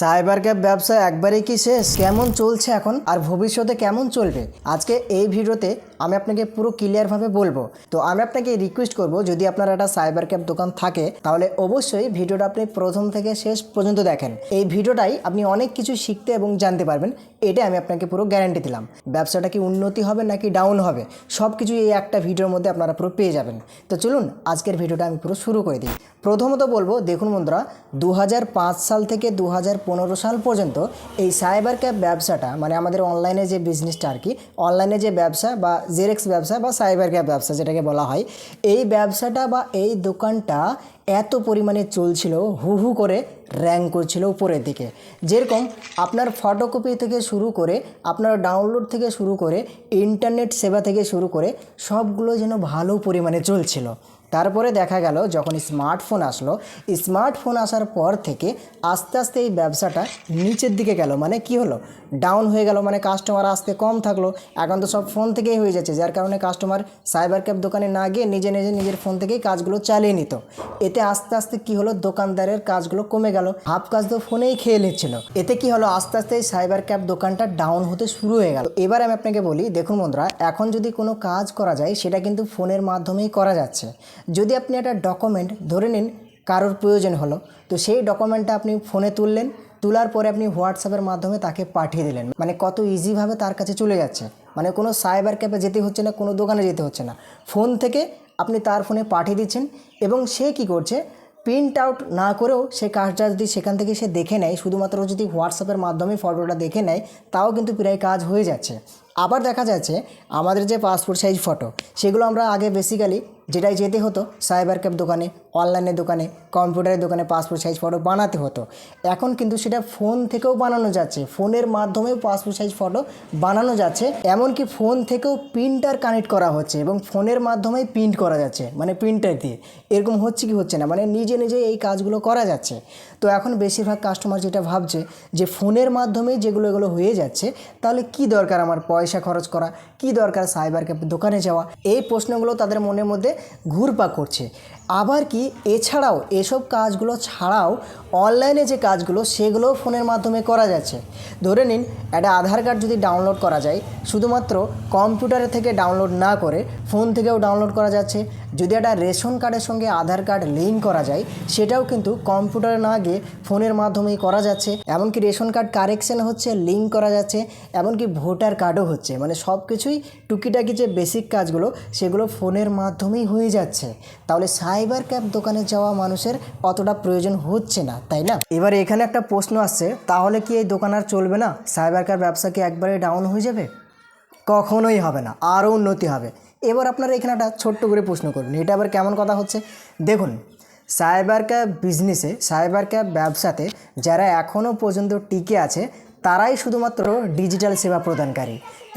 Cyber cab ব্যবসা একবারেই কি শেষ? কেমন চলছে এখন? আর ভবিষ্যতে কেমন চলবে? আজকে এই ভিডিওতে আমি আপনাকে পুরো ক্লিয়ারভাবে বলব। তো আমি আপনাকে রিকোয়েস্ট করব, যদি আপনার একটা সাইবার ক্যাব দোকান থাকে, তাহলে অবশ্যই ভিডিওটা আপনি প্রথম থেকে শেষ পর্যন্ত দেখেন। এই ভিডিওটাই আপনি অনেক কিছু শিখতে এবং জানতে পারবেন এটা আমি আপনাকে পুরো গ্যারান্টি দিলাম। ব্যবসাটা কি উন্নতি হবে নাকি ডাউন হবে? সব কিছু এই একটা ভিডিওর মধ্যে আপনারা পুরো পেয়ে যাবেন। তো চলুন, আজকের ভিডিওটা আমি পুরো শুরু করে দিই। প্রথমত বলব, দেখুন বন্ধুরা দু হাজার পাঁচ সাল থেকে দু হাজার সাল পর্যন্ত এই সাইবার ক্যাব ব্যবসাটা মানে আমাদের অনলাইনে যে বিজনেসটা আর কি অনলাইনে যে ব্যবসা বা জেরেক্স ব্যবসা বা সাইবার ক্যাব ব্যবসা যেটাকে বলা হয়, এই ব্যবসাটা বা এই দোকানটা এত পরিমাণে চলছিল, হু হু করে র্যাঙ্ক করছিল উপরের দিকে। যেরকম আপনার ফটোকপি থেকে শুরু করে, আপনার ডাউনলোড থেকে শুরু করে ইন্টারনেট সেবা থেকে শুরু করে, সবগুলো যেন ভালো পরিমাণে চলছিল। তারপরে দেখা গেল যখন স্মার্টফোন আসলো, স্মার্টফোন আসার পর থেকে আস্তে আস্তে এই ব্যবসাটা নিচের দিকে গেল। মানে কি হলো? ডাউন হয়ে গেল মানে কাস্টমার আসতে কম থাকল। এখন তো সব ফোন থেকেই হয়ে যাচ্ছে, যার কারণে কাস্টমার সাইবার ক্যাব দোকানে না গিয়ে নিজে নিজে নিজের ফোন থেকেই কাজগুলো চালিয়ে নিত। এতে আস্তে আস্তে কি হলো? দোকানদারের কাজগুলো কমে গেল। হাফ কাজ তো ফোনেই খেয়ে নিচ্ছিল। এতে কি হলো? আস্তে আস্তে এই সাইবার ক্যাব দোকানটা ডাউন হতে শুরু হয়ে গেল। এবার আমি আপনাকে বলি, দেখুন বন্ধুরা, এখন যদি কোনো কাজ করা যায়, সেটা কিন্তু ফোনের মাধ্যমেই করা যাচ্ছে। যদি আপনি একটা ডকুমেন্ট ধরে নিন কারোর প্রয়োজন হলো, তো সেই ডকুমেন্টটা আপনি ফোনে তুললেন, তোলার পরে আপনি হোয়াটসঅ্যাপের মাধ্যমে তাকে পাঠিয়ে দিলেন। মানে কত ইজিভাবে তার কাছে চলে যাচ্ছে। মানে কোনো সাইবার ক্যাফে যেতে হচ্ছে না, কোনো দোকানে যেতে হচ্ছে না। ফোন থেকে আপনি তার ফোনে পাঠিয়ে দিচ্ছেন এবং সে কি করছে প্রিন্ট আউট না করেও সে কাজটা যদি সেখান থেকে সে দেখে নেয়, শুধুমাত্র যদি হোয়াটসঅ্যাপের মাধ্যমে ফটোটা দেখে নেয়, তাও কিন্তু প্রায় কাজ হয়ে যাচ্ছে। আবার দেখা যাচ্ছে আমাদের যে পাসপোর্ট সাইজ ফটো সেগুলো আমরা আগে বেসিক্যালি যেটাই যেতে হতো সাইবার ক্যাব দোকানে অনলাইনের দোকানে কম্পিউটারের দোকানে পাসপোর্ট সাইজ ফটো বানাতে হতো। এখন কিন্তু সেটা ফোন থেকেও বানানো যাচ্ছে ফোনের মাধ্যমেও পাসপোর্ট সাইজ ফটো বানানো যাচ্ছে, এমনকি ফোন থেকেও প্রিন্টার কানেক্ট করা হচ্ছে এবং ফোনের মাধ্যমেই প্রিন্ট করা যাচ্ছে মানে প্রিন্টার দিয়ে। এরকম হচ্ছে কি হচ্ছে না মানে নিজে নিজে এই কাজগুলো করা যাচ্ছে। তো এখন বেশিরভাগ কাস্টমার যেটা ভাবছে যে ফোনের মাধ্যমে যেগুলো এগুলো হয়ে যাচ্ছে, তাহলে কি দরকার আমার পয়সা খরচ করা, কি দরকার সাইবার ক্যাফে দোকানে যাওয়া, এই প্রশ্নগুলো তাদের মনের মধ্যে ঘুরপা করছে। আবার কি এছাড়াও এসব কাজগুলো ছাড়াও অনলাইনে যে কাজগুলো, সেগুলোও ফোনের মাধ্যমে করা যাচ্ছে। ধরে নিন, একটা আধার কার্ড যদি ডাউনলোড করা যায়, শুধুমাত্র কম্পিউটারে থেকে ডাউনলোড না করে ফোন থেকেও ডাউনলোড করা যাচ্ছে। যদি একটা রেশন কার্ডের সঙ্গে আধার কার্ড লিঙ্ক করা যায়, সেটাও কিন্তু কম্পিউটারে না গিয়ে ফোনের মাধ্যমেই করা যাচ্ছে। এমনকি রেশন কার্ড কারেকশন হচ্ছে, লিঙ্ক করা যাচ্ছে, এমনকি ভোটার কার্ডও হচ্ছে। মানে সব কিছুই টুকিটাকি যে বেসিক কাজগুলো, সেগুলো ফোনের মাধ্যমেই হয়ে যাচ্ছে। তাহলে সাইবার ক্যাব দোকানে যাওয়া মানুষের অতটা প্রয়োজন হচ্ছে না, তাই না? এবার এখানে একটা প্রশ্ন আসছে, তাহলে কি এই দোকান আর চলবে না? সাইবার ক্যাব ব্যবসা কি একবারে ডাউন হয়ে যাবে? কখনোই হবে না, আরও উন্নতি হবে। এবার আপনারা এখানে একটা ছোট্ট করে প্রশ্ন করুন, এটা আবার কেমন কথা হচ্ছে? দেখুন সাইবার ক্যাব বিজনেসে সাইবার ক্যাব ব্যবসাতে যারা এখনও পর্যন্ত টিকে আছে তারাই শুধুমাত্র ডিজিটাল সেবা প্রদানকারী।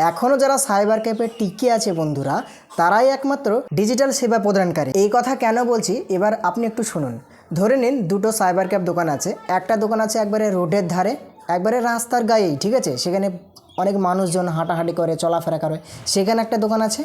এখনও যারা সাইবার ক্যাফে টিকে আছে বন্ধুরা, তারাই একমাত্র ডিজিটাল সেবা প্রদানকারী। এই কথা কেন বলছি, এবার আপনি একটু শুনুন। ধরে নিন, দুটো সাইবার ক্যাফ দোকান আছে। একটা দোকান আছে একবারে রোডের ধারে, একবারে রাস্তার গায়েই, ঠিক আছে? সেখানে অনেক মানুষজন হাঁটাহাঁটি করে, চলাফেরা করে। সেখানে একটা দোকান আছে।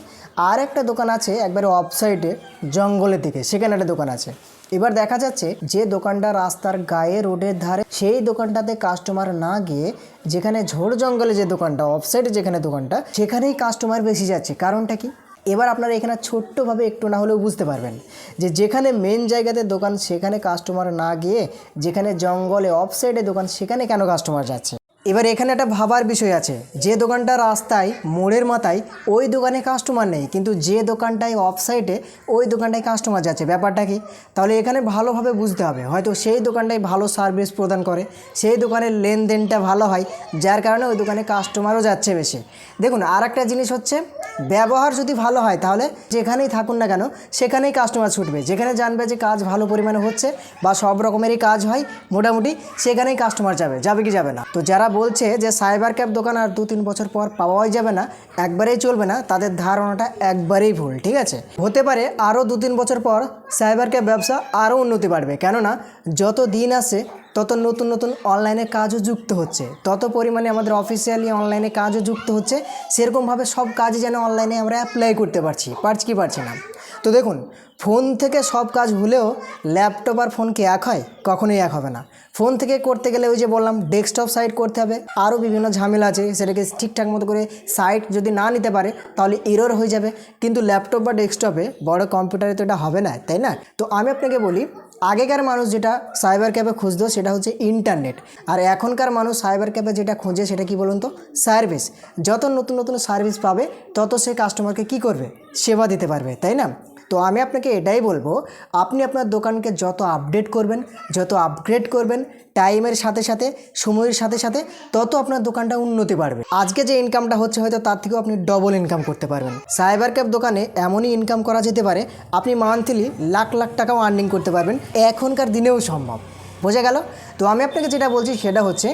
আর একটা দোকান আছে একবারে অফসাইডে জঙ্গলের দিকে। সেখানে একটা দোকান আছে। এবার দেখা যাচ্ছে যে দোকানটা রাস্তার গায়ে রোডের ধারে, সেই দোকানটাতে কাস্টমার না গিয়ে যেখানে ঝোড় জঙ্গলে যে দোকানটা অফসাইডে যেখানে দোকানটা, সেখানেই কাস্টমার বেশি যাচ্ছে। কারণটা কি? এবার আপনারা এখানে ছোট্টভাবে একটু না হলেও বুঝতে পারবেন যে যেখানে মেন জায়গাতে দোকান, সেখানে কাস্টমার না গিয়ে যেখানে জঙ্গলে অফ সাইডে দোকান, সেখানে কেন কাস্টমার যাচ্ছে? এবার এখানে একটা ভাবার বিষয় আছে। যে দোকানটা রাস্তায়, মোড়ের মাথায়, ওই দোকানে কাস্টমার নেই। কিন্তু যে দোকানটায় অফ সাইডে ওই দোকানটায় কাস্টমার যাচ্ছে। ব্যাপারটা কি? তাহলে এখানে ভালোভাবে বুঝতে হবে। হয়তো সেই দোকানটায় ভালো সার্ভিস প্রদান করে। সেই দোকানের লেনদেনটা ভালো হয়, যার কারণে ওই দোকানে কাস্টমারও যাচ্ছে বেশি। দেখুন আর একটা জিনিস হচ্ছে, ব্যবহার যদি ভালো হয়, তাহলে যেখানেই থাকুন না কেন, সেখানেই কাস্টমার ছুটবে। যেখানে জানবে যে কাজ ভালো পরিমাণে হচ্ছে বা সব রকমেরই কাজ হয়, মোটামুটি সেখানেই কাস্টমার যাবে। যাবে কি যাবে না। তো যারা বলছে যে সাইবার ক্যাব দোকান আর দু তিন বছর পর পাওয়াই যাবে না, একবারেই চলবে না, তাদের ধারণাটা একবারেই ভুল, ঠিক আছে? হতে পারে আরও দু তিন বছর পর সাইবার ক্যাব ব্যবসা আরও উন্নতি বাড়বে, কেননা যত দিন আসে, তত নতুন নতুন অনলাইনে কাজও যুক্ত হচ্ছে, তত পরিমাণে আমাদের অফিসিয়ালি অনলাইনে কাজও যুক্ত হচ্ছে, সেরকমভাবে সব কাজই যেন অনলাইনে আমরা অ্যাপ্লাই করতে পারছি পারছি কি পারছি না? তো দেখুন, ফোন থেকে সব কাজ হলেও ল্যাপটপ আর ফোন কি এক হয়, কখনোই এক হবে না। ফোন থেকে করতে গেলে ওই যে বললাম, ডেস্কটপ সাইট করতে হবে। আরও বিভিন্ন ঝামেলা আছে, সেটাকে ঠিকঠাক মতো করে সাইট যদি না নিতে পারে, তাহলে এরর হয়ে যাবে। কিন্তু ল্যাপটপ বা ডেস্কটপে বড় কম্পিউটারে তো এটা হবে না, তাই না? তো আমি আপনাকে বলি, আগেকার মানুষ যেটা সাইবার ক্যাফে খুঁজতো, সেটা হচ্ছে ইন্টারনেট আর এখনকার মানুষ সাইবার ক্যাফে যেটা খোঁজে, সেটা কি বলুন তো? সার্ভিস যত নতুন নতুন সার্ভিস পাবে, তত সে কাস্টমারকে কি করবে? সেবা দিতে পারবে, তাই না? তো আমি আপনাকে এটাই বলব, আপনি আপনার দোকানকে যত আপডেট করবেন, যত আপগ্রেড করবেন টাইমের সাথে সাথে, সময়ের সাথে সাথে, তত আপনার দোকানটা উন্নতি বাড়বে। আজকে যে ইনকামটা হচ্ছে হয়তো তার থেকেও আপনি ডবল ইনকাম করতে পারবেন। সাইবার ক্যাব দোকানে এমনই ইনকাম করা যেতে পারে, আপনি মান্থলি লাখ লাখ টাকাও আর্নিং করতে পারবেন, এখনকার দিনেও সম্ভব। বোঝা গেল? তো আমি আপনাকে যেটা বলছি সেটা হচ্ছে,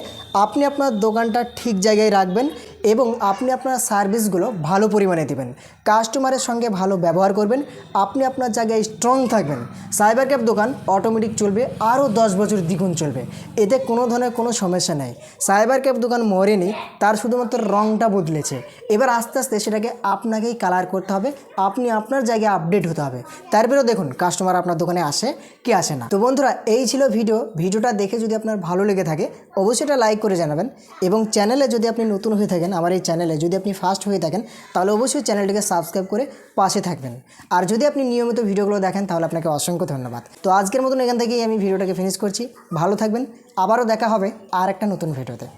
আপনি আপনার দোকানটা ঠিক জায়গায় রাখবেন এবং আপনি আপনার সার্ভিসগুলো ভালো পরিমাণে দেবেন। কাস্টমারের সঙ্গে ভালো ব্যবহার করবেন। আপনি আপনার জায়গায় স্ট্রং থাকবেন। সাইবার ক্যাব দোকান অটোমেটিক চলবে, আরও দশ বছর দ্বিগুণ চলবে। এতে কোনো ধরনের কোনো সমস্যা নেই। সাইবার ক্যাব দোকান মরেনি, তার শুধুমাত্র রংটা বদলেছে। এবার আস্তে আস্তে সেটাকে আপনাকেই কালার করতে হবে, আপনি আপনার জায়গায় আপডেট হতে হবে। তারপরেও দেখুন কাস্টমার আপনার দোকানে আসে কি আসে না। তো বন্ধুরা, এই ছিল ভিডিও ভিডিওটা দেখে যদি আপনার ভালো লেগে থাকে, অবশ্যই এটা লাইক করে জানাবেন। এবং চ্যানেলে যদি আপনি নতুন হয়ে থাকেন আমার এই চ্যানেলে যদি আপনি ফার্স্ট হয়ে থাকেন, তাহলে অবশ্যই চ্যানেলটিকে সাবস্ক্রাইব করে পাশে থাকবেন। আর যদি আপনি নিয়মিত ভিডিওগুলো দেখেন, তাহলে আপনাকে অসংখ্য ধন্যবাদ। তো আজকের মতন এখান থেকেই আমি ভিডিওটাকে ফিনিশ করছি। ভালো থাকবেন। আবারও দেখা হবে আর একটা নতুন ভিডিওতে।